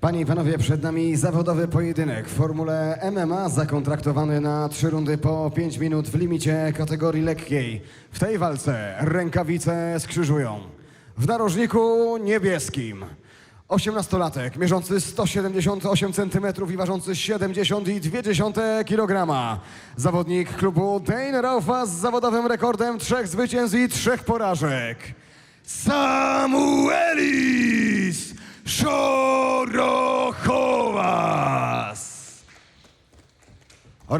Panie i panowie, przed nami zawodowy pojedynek w formule MMA zakontraktowany na trzy rundy po 5 minut w limicie kategorii lekkiej. W tej walce rękawice skrzyżują. W narożniku niebieskim 18-latek mierzący 178 cm i ważący 70,2 kg. Zawodnik klubu Dane Raufa z zawodowym rekordem trzech zwycięstw i trzech porażek. Samuelis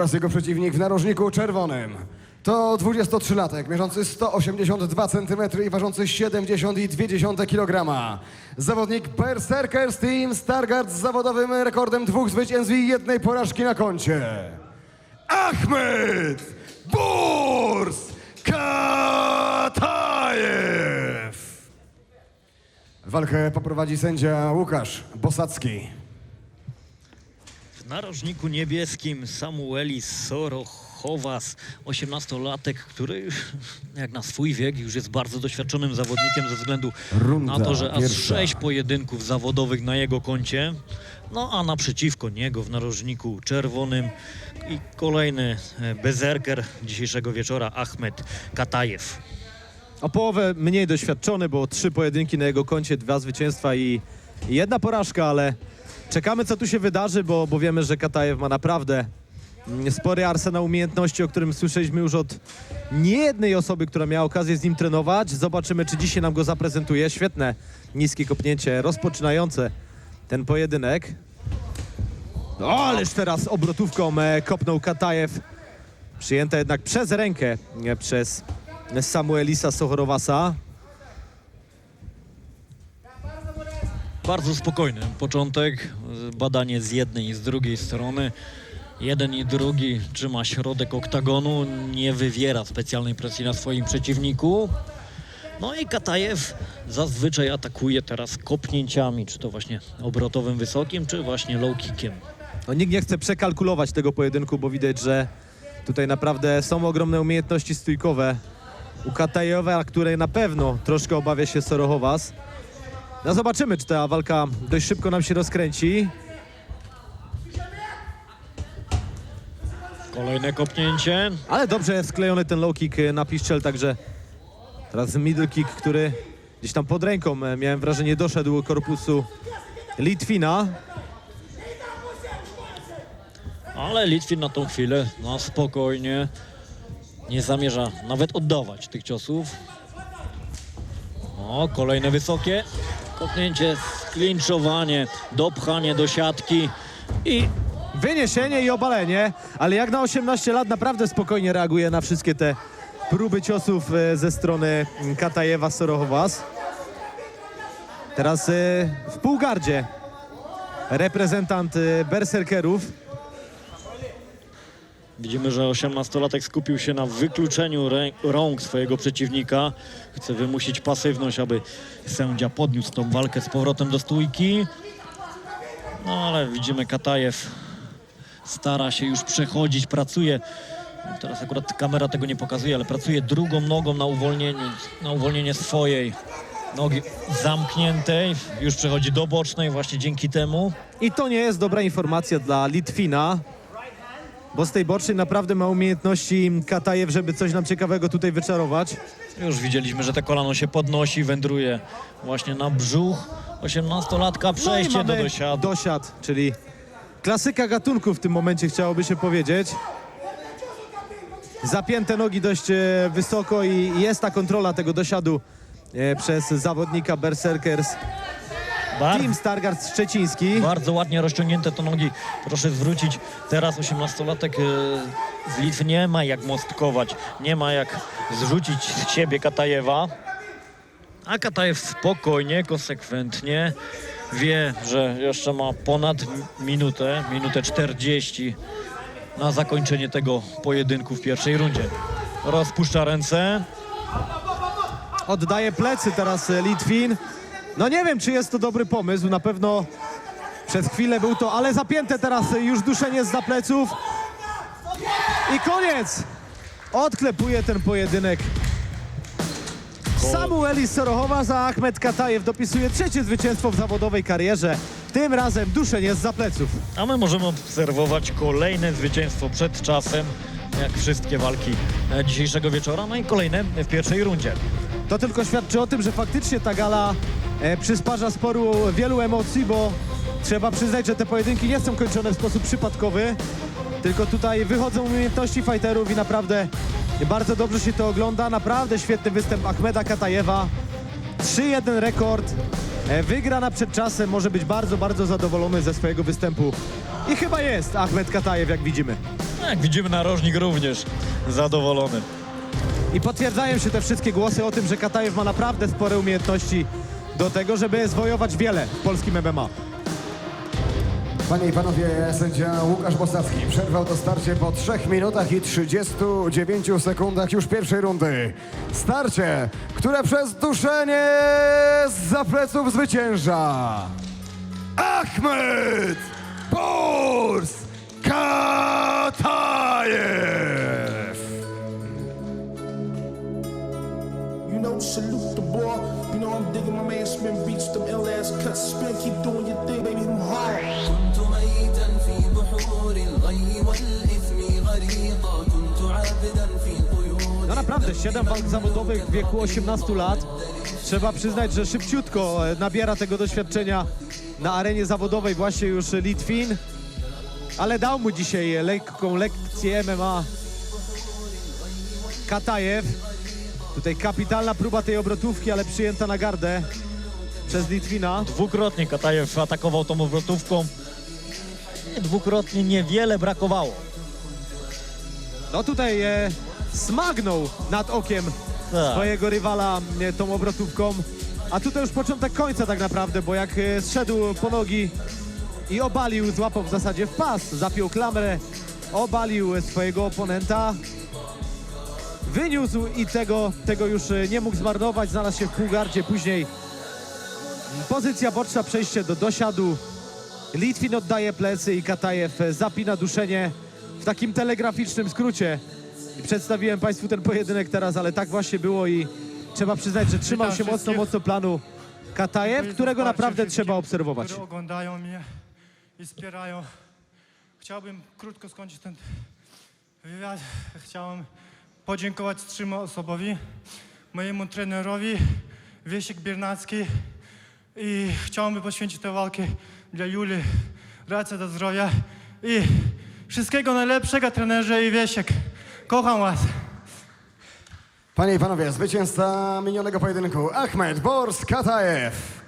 oraz jego przeciwnik w narożniku czerwonym. To 23-latek, mierzący 182 cm i ważący 70,2 kg. Zawodnik Berserkers Team Stargard z zawodowym rekordem dwóch zwycięstw i jednej porażki na koncie. Ahmed Burs Katajew. Walkę poprowadzi sędzia Łukasz Bosacki. Narożniku niebieskim Samuelis Sorochowas, 18-latek, który jak na swój wiek już jest bardzo doświadczonym zawodnikiem ze względu Runda na to, że aż pierwsza. sześć pojedynków zawodowych na jego koncie. No a naprzeciwko niego w narożniku czerwonym i kolejny e, bezerker dzisiejszego wieczora Ahmed Katajew. O połowę mniej doświadczony, bo trzy pojedynki na jego koncie, dwa zwycięstwa i i jedna porażka, ale czekamy co tu się wydarzy, bo, bo wiemy, że Katajew ma naprawdę mm, spory arsenał umiejętności, o którym słyszeliśmy już od niejednej osoby, która miała okazję z nim trenować. Zobaczymy, czy dzisiaj nam go zaprezentuje. Świetne niskie kopnięcie rozpoczynające ten pojedynek. O, ależ teraz obrotówką e, kopnął Katajew. Przyjęta jednak przez rękę przez Samuelisa Sochorowasa. Bardzo spokojny początek, badanie z jednej i z drugiej strony. Jeden i drugi trzyma środek oktagonu, nie wywiera specjalnej presji na swoim przeciwniku. No i Katajew zazwyczaj atakuje teraz kopnięciami, czy to właśnie obrotowym wysokim, czy właśnie low kickiem. No, nikt nie chce przekalkulować tego pojedynku, bo widać, że tutaj naprawdę są ogromne umiejętności stójkowe u Katajewa, której na pewno troszkę obawia się Sorochowas. No zobaczymy, czy ta walka dość szybko nam się rozkręci. Kolejne kopnięcie. Ale dobrze sklejony ten low kick na piszczel, także teraz middle kick, który gdzieś tam pod ręką, e, miałem wrażenie, doszedł korpusu Litwina. Ale Litwin na tą chwilę, na spokojnie, nie zamierza nawet oddawać tych ciosów. O, kolejne wysokie kopnięcie, sklinczowanie, dopchanie do siatki i Wyniesienie i obalenie, ale jak na 18 lat naprawdę spokojnie reaguje na wszystkie te próby ciosów e, ze strony Katajewa Sorochowas. Teraz e, w półgardzie reprezentant e, berserkerów. Widzimy, że 18-latek skupił się na wykluczeniu rąk swojego przeciwnika. Chce wymusić pasywność, aby sędzia podniósł tą walkę z powrotem do stójki. No ale widzimy Katajew stara się już przechodzić, pracuje. Teraz akurat kamera tego nie pokazuje, ale pracuje drugą nogą na uwolnieniu, na uwolnienie swojej nogi zamkniętej. Już przechodzi do bocznej właśnie dzięki temu. I to nie jest dobra informacja dla Litwina, bo z tej bocznej naprawdę ma umiejętności Katajew, żeby coś nam ciekawego tutaj wyczarować. Już widzieliśmy, że te kolano się podnosi, wędruje właśnie na brzuch. 18-latka, No przejście do mamy dosiadu. Dosiad, czyli klasyka gatunku w tym momencie chciałoby się powiedzieć. Zapięte nogi dość e, wysoko i jest ta kontrola tego dosiadu e, przez zawodnika Berserkers Bar Team Stargard Szczeciński. bardzo ładnie rozciągnięte to nogi. Proszę zwrócić, teraz 18-latek e, z Litwy nie ma jak mostkować, nie ma jak zrzucić z siebie Katajewa. A Katajew spokojnie, konsekwentnie wie, że jeszcze ma ponad minutę, minutę 40 na zakończenie tego pojedynku w pierwszej rundzie. Rozpuszcza ręce. Oddaje plecy teraz e, Litwin. No nie wiem, czy jest to dobry pomysł. Na pewno przez chwilę był to, ale zapięte teraz już duszenie z pleców. I koniec! Odklepuje ten pojedynek Samuelis Sorochowa za Ahmed Katajew dopisuje trzecie zwycięstwo w zawodowej karierze. Tym razem duszenie z zapleców. A my możemy obserwować kolejne zwycięstwo przed czasem, jak wszystkie walki dzisiejszego wieczora, no i kolejne w pierwszej rundzie. To tylko świadczy o tym, że faktycznie ta gala przysparza sporu wielu emocji, bo trzeba przyznać, że te pojedynki nie są kończone w sposób przypadkowy, tylko tutaj wychodzą umiejętności fighterów i naprawdę bardzo dobrze się to ogląda. Naprawdę świetny występ Ahmeda Katajewa. 3-1 rekord. E, wygrana przed czasem, może być bardzo, bardzo zadowolony ze swojego występu. I chyba jest Ahmed Katajew, jak widzimy. Jak widzimy, narożnik również zadowolony. I potwierdzają się te wszystkie głosy o tym, że Katajew ma naprawdę spore umiejętności do tego, żeby zwojować wiele w polskim MMA. Panie i panowie, sędzia Łukasz Bosacki przerwał to starcie po 3 minutach i 39 sekundach już pierwszej rundy. Starcie, które przez duszenie z pleców zwycięża Ahmed Bors Katajew. You know, salute the boy. You know, I'm digging my man Spin beats, them ill ass cuts. Spin, keep doing your thing, baby, I'm hard. كنت ميتا في بحور الغي والإثم غريقا كنت عابدا في قيود No naprawdę, 7 walk zawodowych w wieku 18 lat. Trzeba przyznać, że szybciutko e, nabiera tego doświadczenia na arenie zawodowej właśnie już Litwin. Ale dał mu dzisiaj lekką lekcję MMA Katajew. Tutaj kapitalna próba tej obrotówki, ale przyjęta na gardę przez Litwina. Dwukrotnie Katajew atakował tą obrotówką. Nie, Dwukrotnie niewiele brakowało. No tutaj e, smagnął nad okiem Tak. swojego rywala e, tą obrotówką. A tutaj już początek końca tak naprawdę, bo jak e, zszedł po nogi i obalił, złapał w zasadzie w pas, zapiął klamrę, obalił swojego oponenta. Wyniósł i tego, tego już e, nie mógł zmarnować, znalazł się w półgardzie. Później pozycja boczna, przejście do dosiadu. Litwin oddaje plecy i Katajew e, zapina duszenie w takim telegraficznym skrócie. Przedstawiłem Państwu ten pojedynek teraz, ale tak właśnie było i trzeba przyznać, że trzymał Witam się mocno, wszystkich. mocno planu Katajew, którego naprawdę trzeba obserwować. Które oglądają mnie i wspierają. Chciałbym krótko skończyć ten wywiad. Chciałem podziękować trzem osobowi, mojemu trenerowi, Wiesiek Biernacki i chciałbym poświęcić tę walkę dla Juli. Racja do zdrowia i wszystkiego najlepszego trenerze i Wiesiek. Kocham was. Panie i panowie, zwycięzca minionego pojedynku Ahmed Bors Katajew.